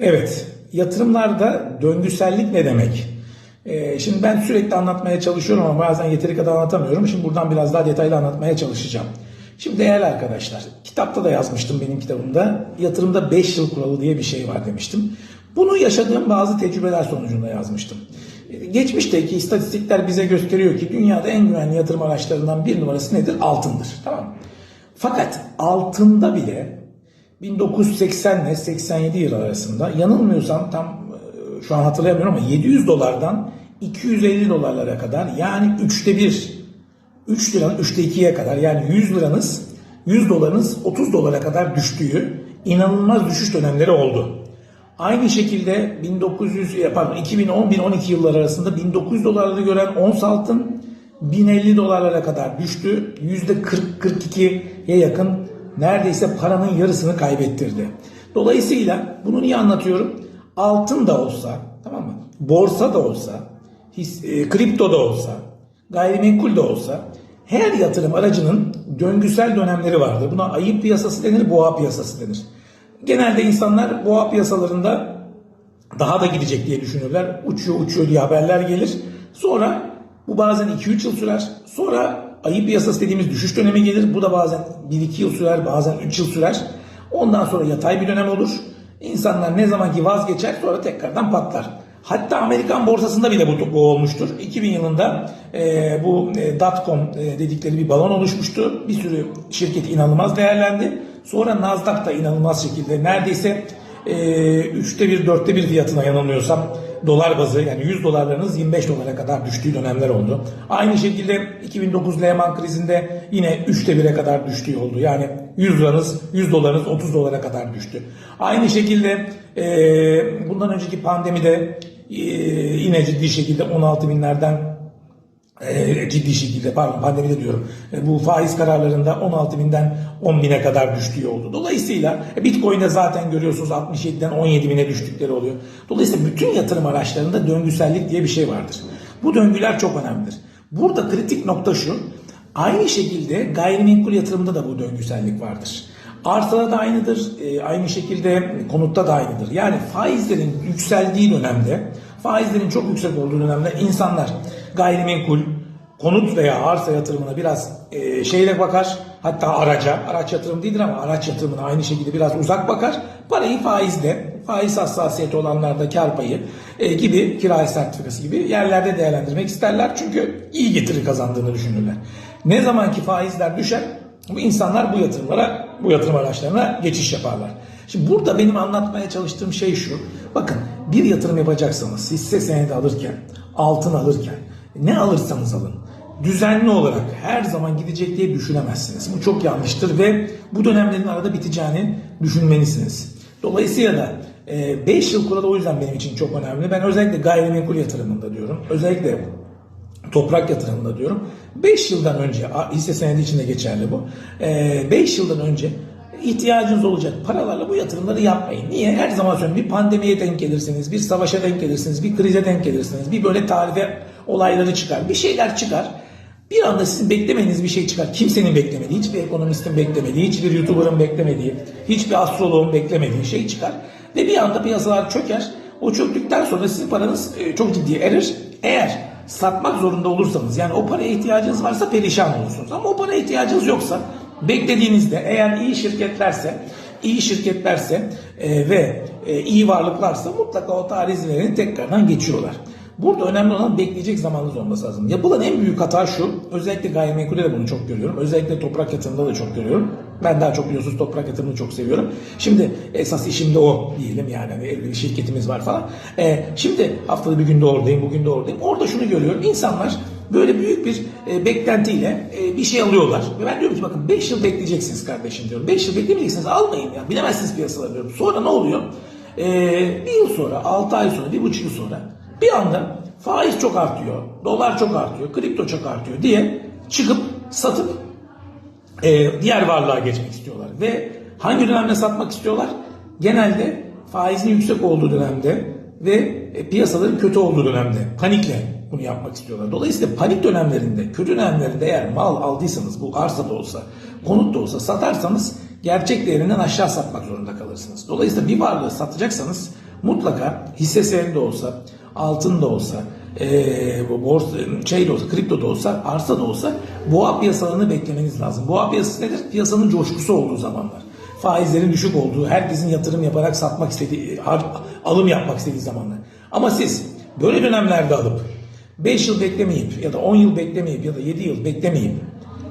Evet, yatırımlarda döngüsellik ne demek? Ee, şimdi ben sürekli anlatmaya çalışıyorum ama bazen yeteri kadar anlatamıyorum. Şimdi buradan biraz daha detaylı anlatmaya çalışacağım. Şimdi değerli arkadaşlar, kitapta da yazmıştım benim kitabımda. Yatırımda 5 yıl kuralı diye bir şey var demiştim. Bunu yaşadığım bazı tecrübeler sonucunda yazmıştım. Ee, Geçmişteki istatistikler bize gösteriyor ki dünyada en güvenli yatırım araçlarından bir numarası nedir? Altındır. Tamam? Fakat altında bile 1980 ile 87 yıl arasında yanılmıyorsam tam e, şu an hatırlayamıyorum ama 700 dolardan 250 dolarlara kadar yani üçte bir 3 liranın üçte ikiye kadar yani 100 liranız 100 dolarınız 30 dolara kadar düştüğü inanılmaz düşüş dönemleri oldu. Aynı şekilde 1900 e, pardon 2010-2012 yılları arasında 1900 dolarları gören ons altın 1050 dolarlara kadar düştü. %40-42'ye yakın neredeyse paranın yarısını kaybettirdi. Dolayısıyla bunu niye anlatıyorum? Altın da olsa, tamam mı? Borsa da olsa, his, e, kripto da olsa, gayrimenkul de olsa her yatırım aracının döngüsel dönemleri vardır. Buna ayı piyasası denir, boğa piyasası denir. Genelde insanlar boğa piyasalarında daha da gidecek diye düşünürler. Uçuyor uçuyor diye haberler gelir. Sonra bu bazen 2-3 yıl sürer. Sonra ayı piyasası dediğimiz düşüş dönemi gelir. Bu da bazen 1-2 yıl sürer, bazen 3 yıl sürer. Ondan sonra yatay bir dönem olur. İnsanlar ne zaman ki vazgeçer sonra tekrardan patlar. Hatta Amerikan borsasında bile bu, bu olmuştur. 2000 yılında e, bu e, dotcom e, dedikleri bir balon oluşmuştu. Bir sürü şirket inanılmaz değerlendi. Sonra Nasdaq da inanılmaz şekilde neredeyse e, üçte bir, dörtte bir fiyatına yanılmıyorsam dolar bazı yani 100 dolarlarınız 25 dolara kadar düştüğü dönemler oldu. Aynı şekilde 2009 Lehman krizinde yine üçte 1'e kadar düştüğü oldu. Yani 100 liranız 100 dolarınız 30 dolara kadar düştü. Aynı şekilde e, bundan önceki pandemide e, yine ciddi şekilde 16 binlerden e, ciddi şekilde pardon pandemide diyorum e, bu faiz kararlarında 16 binden 10 bine kadar düştüğü oldu. Dolayısıyla e, Bitcoin'de zaten görüyorsunuz 67'den 17 bine düştükleri oluyor. Dolayısıyla bütün yatırım araçlarında döngüsellik diye bir şey vardır. Bu döngüler çok önemlidir. Burada kritik nokta şu. Aynı şekilde gayrimenkul yatırımında da bu döngüsellik vardır. Arsada da aynıdır, e, aynı şekilde konutta da aynıdır. Yani faizlerin yükseldiği dönemde, faizlerin çok yüksek olduğu dönemde insanlar gayrimenkul, konut veya arsa yatırımına biraz e, şeyle bakar. Hatta araca, araç yatırım değildir ama araç yatırımına aynı şekilde biraz uzak bakar. Parayı faizde, faiz hassasiyeti olanlarda kar payı e, gibi kira sertifikası gibi yerlerde değerlendirmek isterler. Çünkü iyi getiri kazandığını düşünürler. Ne zaman ki faizler düşer bu insanlar bu yatırımlara, bu yatırım araçlarına geçiş yaparlar. Şimdi burada benim anlatmaya çalıştığım şey şu. Bakın bir yatırım yapacaksanız hisse senedi alırken, altın alırken ne alırsanız alın düzenli olarak her zaman gidecek diye düşünemezsiniz. Bu çok yanlıştır ve bu dönemlerin arada biteceğini düşünmelisiniz. Dolayısıyla da 5 yıl kuralı o yüzden benim için çok önemli. Ben özellikle gayrimenkul yatırımında diyorum. Özellikle toprak yatırımında diyorum. 5 yıldan önce, hisse senedi için de geçerli bu. 5 yıldan önce ihtiyacınız olacak paralarla bu yatırımları yapmayın. Niye? Her zaman söylüyorum bir pandemiye denk gelirsiniz, bir savaşa denk gelirsiniz, bir krize denk gelirsiniz, bir böyle tarife olayları çıkar, bir şeyler çıkar. Bir anda sizin beklemediğiniz bir şey çıkar. Kimsenin beklemediği, hiçbir ekonomistin beklemediği, hiçbir YouTuber'ın beklemediği, hiçbir astroloğun beklemediği şey çıkar. Ve bir anda piyasalar çöker. O çöktükten sonra sizin paranız e, çok ciddi erir. Eğer satmak zorunda olursanız yani o paraya ihtiyacınız varsa perişan olursunuz. Ama o paraya ihtiyacınız yoksa beklediğinizde eğer iyi şirketlerse iyi şirketlerse e, ve e, iyi varlıklarsa mutlaka o tarih tekrardan geçiyorlar. Burada önemli olan bekleyecek zamanınız olması lazım. Yapılan en büyük hata şu, özellikle gayrimenkulde de bunu çok görüyorum. Özellikle toprak yatırımında da çok görüyorum. Ben daha çok biliyorsunuz toprak yatırımını çok seviyorum. Şimdi esas işim de o diyelim yani hani şirketimiz var falan. E, şimdi haftada bir günde oradayım, bugün de oradayım. Orada şunu görüyorum. İnsanlar böyle büyük bir e, beklentiyle e, bir şey alıyorlar. Ve ben diyorum ki bakın 5 yıl bekleyeceksiniz kardeşim diyorum. 5 yıl beklemeyeceksiniz almayın ya. Bilemezsiniz piyasaları diyorum. Sonra ne oluyor? E, bir yıl sonra, 6 ay sonra, bir buçuk yıl sonra bir anda faiz çok artıyor, dolar çok artıyor, kripto çok artıyor diye çıkıp satıp e, diğer varlığa geçmek istiyorlar. Ve hangi dönemde satmak istiyorlar? Genelde faizin yüksek olduğu dönemde ve e, piyasaların kötü olduğu dönemde panikle bunu yapmak istiyorlar. Dolayısıyla panik dönemlerinde, kötü dönemlerinde eğer mal aldıysanız bu arsa da olsa, konut da olsa satarsanız gerçek değerinden aşağı satmak zorunda kalırsınız. Dolayısıyla bir varlığı satacaksanız mutlaka hisse senedi olsa, altın da olsa, bu borsa, şey de olsa, kripto da olsa, arsa da olsa boğa piyasalarını beklemeniz lazım. Boğa piyasası nedir? Piyasanın coşkusu olduğu zamanlar. Faizlerin düşük olduğu, herkesin yatırım yaparak satmak istediği, alım yapmak istediği zamanlar. Ama siz böyle dönemlerde alıp 5 yıl beklemeyip ya da 10 yıl beklemeyip ya da 7 yıl beklemeyip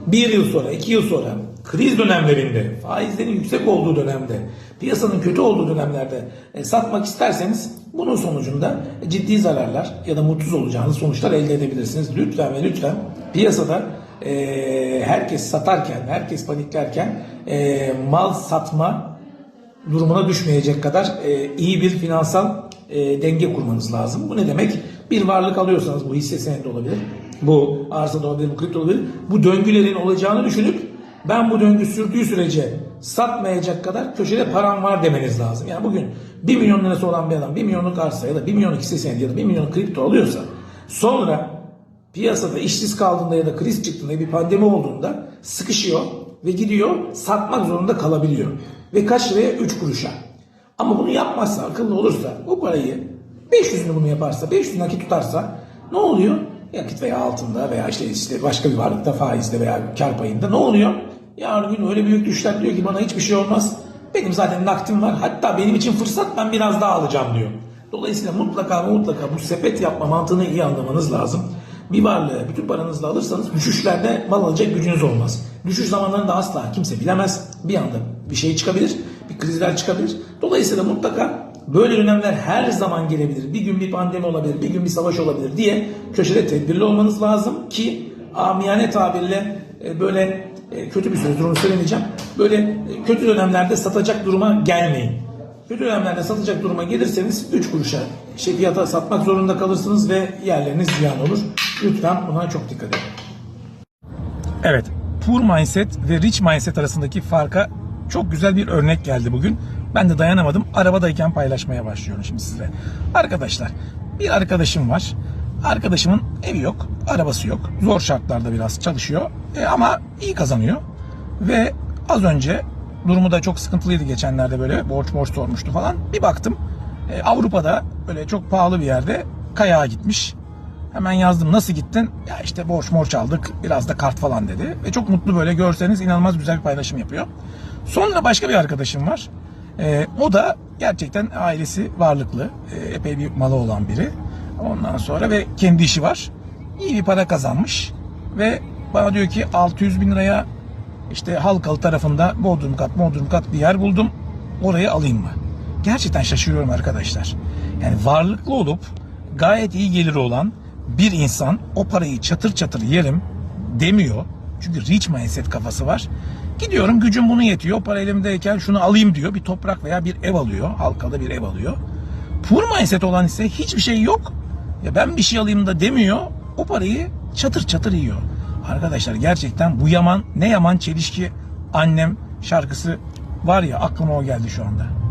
1 yıl sonra, 2 yıl sonra kriz dönemlerinde, faizlerin yüksek olduğu dönemde, piyasanın kötü olduğu dönemlerde e, satmak isterseniz bunun sonucunda ciddi zararlar ya da mutsuz olacağınız sonuçlar elde edebilirsiniz. Lütfen ve lütfen piyasada e, herkes satarken, herkes paniklerken e, mal satma durumuna düşmeyecek kadar e, iyi bir finansal e, denge kurmanız lazım. Bu ne demek? Bir varlık alıyorsanız bu hisse senedi olabilir, bu arsa olabilir, bu kripto olabilir. Bu döngülerin olacağını düşünüp ben bu döngü sürdüğü sürece satmayacak kadar köşede param var demeniz lazım. Yani bugün 1 milyon lirası olan bir adam 1 milyonluk arsa ya da 1 milyonluk hisse senedi ya da 1 milyonluk kripto alıyorsa sonra piyasada işsiz kaldığında ya da kriz çıktığında bir pandemi olduğunda sıkışıyor ve gidiyor satmak zorunda kalabiliyor. Ve kaç liraya? 3 kuruşa. Ama bunu yapmazsa, akıllı olursa bu parayı 500'ünü bunu yaparsa, 500 nakit tutarsa ne oluyor? Yakıt veya altında veya işte, işte başka bir varlıkta faizde veya kar payında ne oluyor? Yarın gün öyle büyük düşler diyor ki bana hiçbir şey olmaz. Benim zaten nakdim var. Hatta benim için fırsat ben biraz daha alacağım diyor. Dolayısıyla mutlaka mutlaka bu sepet yapma mantığını iyi anlamanız lazım. Bir varlığı bütün paranızla alırsanız düşüşlerde mal alacak gücünüz olmaz. Düşüş zamanlarında asla kimse bilemez. Bir anda bir şey çıkabilir, bir krizler çıkabilir. Dolayısıyla mutlaka böyle dönemler her zaman gelebilir. Bir gün bir pandemi olabilir, bir gün bir savaş olabilir diye köşede tedbirli olmanız lazım ki amiyane tabirle e, böyle e, kötü bir sözdür onu söylemeyeceğim. Böyle e, kötü dönemlerde satacak duruma gelmeyin. Kötü dönemlerde satacak duruma gelirseniz 3 kuruşa şey fiyata satmak zorunda kalırsınız ve yerleriniz ziyan olur. Lütfen buna çok dikkat edin. Evet, poor mindset ve rich mindset arasındaki farka çok güzel bir örnek geldi bugün. Ben de dayanamadım. Arabadayken paylaşmaya başlıyorum şimdi size. Arkadaşlar, bir arkadaşım var. Arkadaşımın evi yok, arabası yok. Zor şartlarda biraz çalışıyor E, ama iyi kazanıyor. Ve az önce durumu da çok sıkıntılıydı geçenlerde böyle borç borç sormuştu falan. Bir baktım e, Avrupa'da böyle çok pahalı bir yerde kayağa gitmiş. Hemen yazdım nasıl gittin? Ya işte borç morç aldık biraz da kart falan dedi. Ve çok mutlu böyle görseniz inanılmaz güzel bir paylaşım yapıyor. Sonra başka bir arkadaşım var. Ee, o da gerçekten ailesi varlıklı. Ee, epey bir malı olan biri. Ondan sonra ve kendi işi var. İyi bir para kazanmış. Ve bana diyor ki 600 bin liraya işte Halkalı tarafında Bodrum kat Bodrum kat bir yer buldum. Orayı alayım mı? Gerçekten şaşırıyorum arkadaşlar. Yani varlıklı olup gayet iyi geliri olan bir insan o parayı çatır çatır yerim demiyor. Çünkü rich mindset kafası var. Gidiyorum gücüm bunu yetiyor. Para elimdeyken şunu alayım diyor. Bir toprak veya bir ev alıyor. Halkalı bir ev alıyor. Poor mindset olan ise hiçbir şey yok. Ya ben bir şey alayım da demiyor. O parayı çatır çatır yiyor. Arkadaşlar gerçekten bu yaman ne yaman çelişki annem şarkısı var ya aklıma o geldi şu anda.